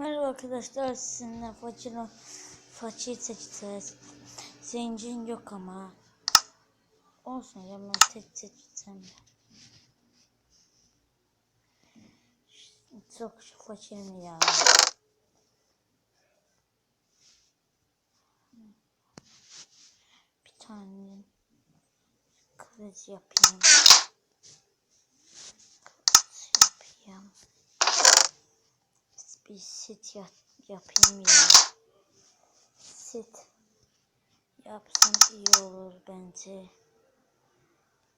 Merhaba arkadaşlar sizinle façino façayı seçeceğiz. Zencin yok ama. Olsun ya ben tek seçeceğim. Çok façim ya. Bir tane kılıç yapayım. Kılıç yapayım. Bir sit yap yapayım ya. Sit yapsam iyi olur bence.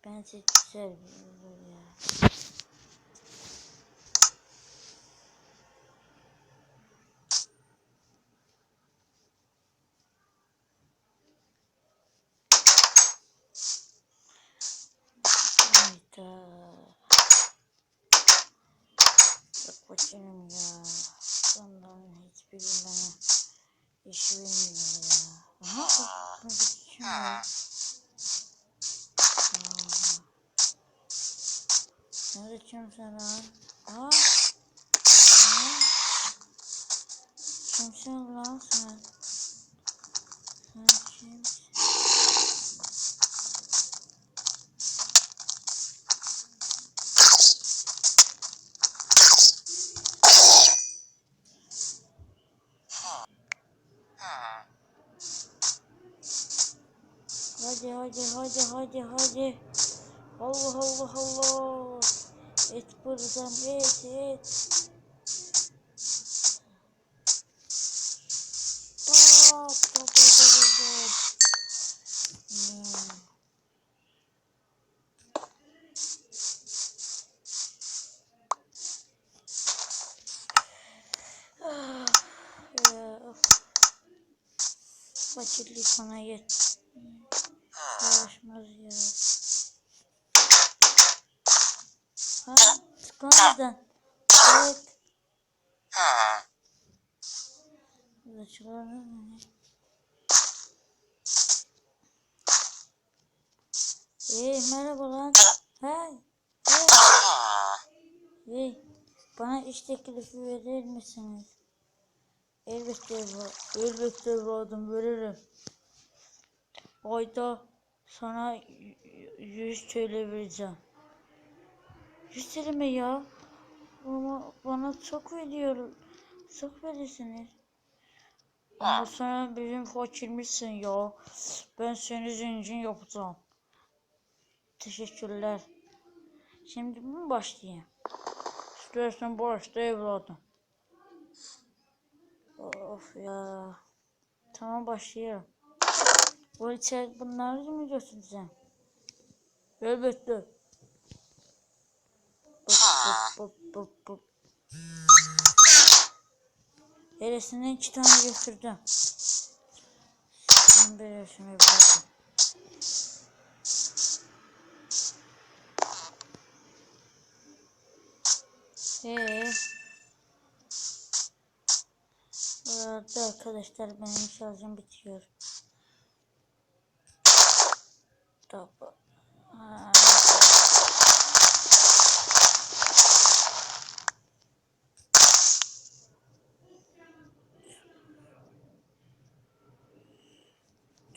Bence güzel olur ya. Hayda. Çok başarım ya. Bana iş vermiyor ya. Aha, bir kim ya? Aa. Kimsin lan? Ne? Sen kimsin? Hadi hadi hadi hadi. Allah Allah Allah. Et buradan et et. Hop hop hop Uğraşmaz ya. Ha? Çıkamadan. Evet. Burada mı? Hey merhaba lan. Hey. Hey. Hey. Bana iş teklifi verir misiniz? Elbette elbette evladım veririm. Ayda sana y- y- 100 TL vereceğim. 100 TL mi ya? Ama bana çok veriyor. Çok verirsiniz. Ama sen bizim fakirmişsin ya. Ben seni zengin yapacağım. Teşekkürler. Şimdi mi başlayayım? İstersen başla evladım. Of ya. Tamam başlayalım. Bu içeri bunları mı götüreceğim? Elbette. Bıp bıp bıp. Neresinden iki tane götürdüm. Şimdi bir yaşımı bırakın. Eee? Bu arada arkadaşlar benim şarjım bitiyor. Tabi. Ha.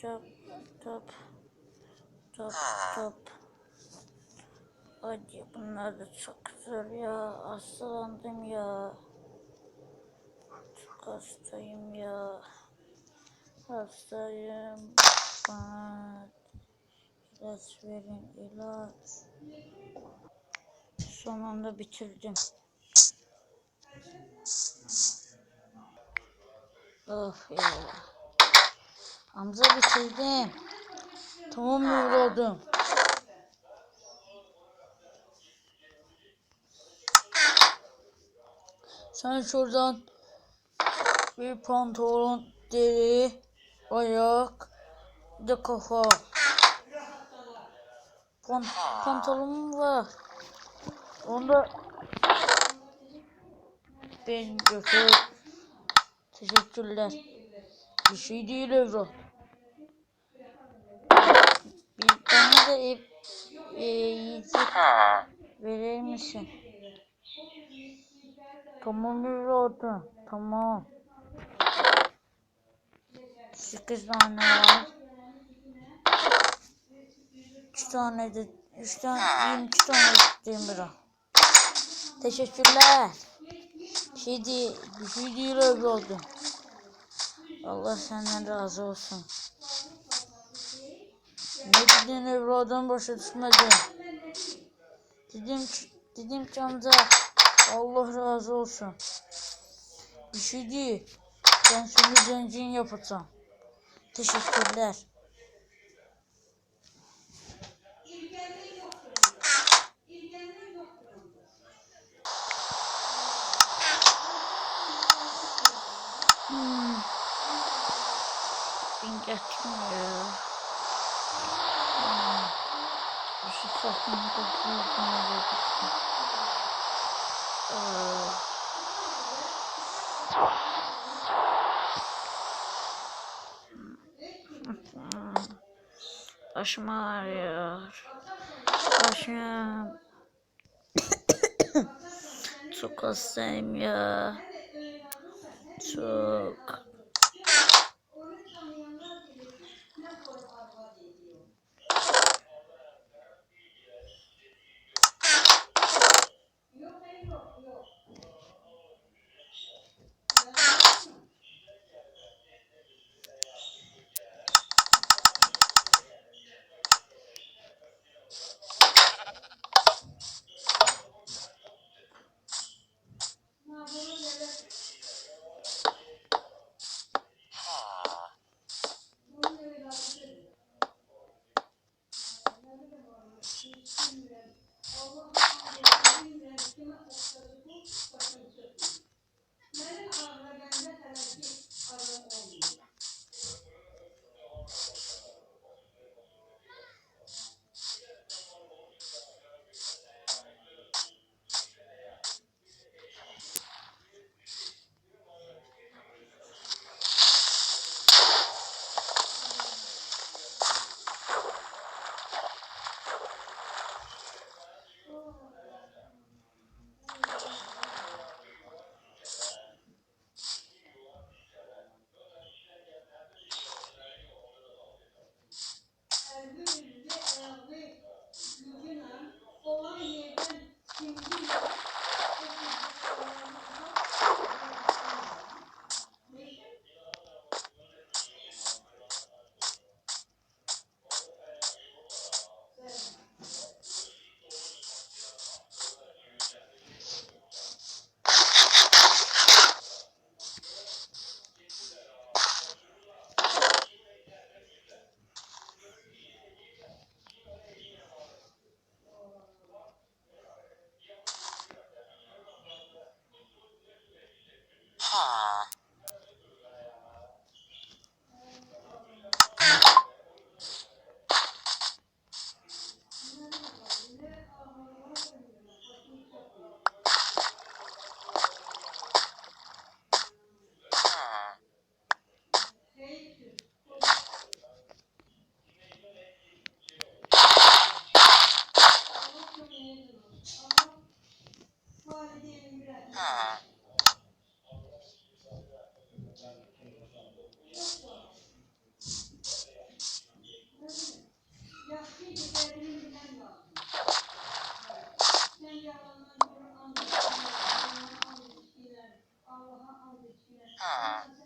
Top, top, top, top. Hadi bunlar da çok zor ya. Hastalandım ya. Çok hastayım ya. Hastayım. Bana ilaç verin ilaç. Son anda bitirdim. Of ya. Hamza bitirdim. Tamam evladım? Sen şuradan bir pantolon, deri, ayak, bir de kafa. Pan pantolonum var. Onda ben götür. Teşekkürler. Bir şey değil evlat. Bir bana da ev, e, yiyecek verir misin? Tamam evladım. Tamam. Sekiz tane var. Üç tane de, üç tane, yirmi iki tane demir lira. Teşekkürler. Bir şey değil, bir şey değil öyle oldu. Allah senden razı olsun. Ne dedin evladım başa düşmedi. Dedim dedim ki amca Allah razı olsun. Bir şey değil. Ben seni zengin yapacağım. Teşekkürler. Ben geçmiyor. Hmm. Şu saçımı da böyle Ee, Başım ağrıyor. Başım. Çok hastayım ya. Çok. Hmm. Hmm.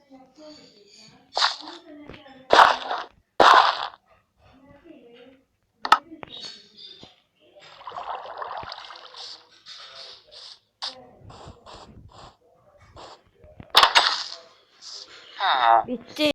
Bitti.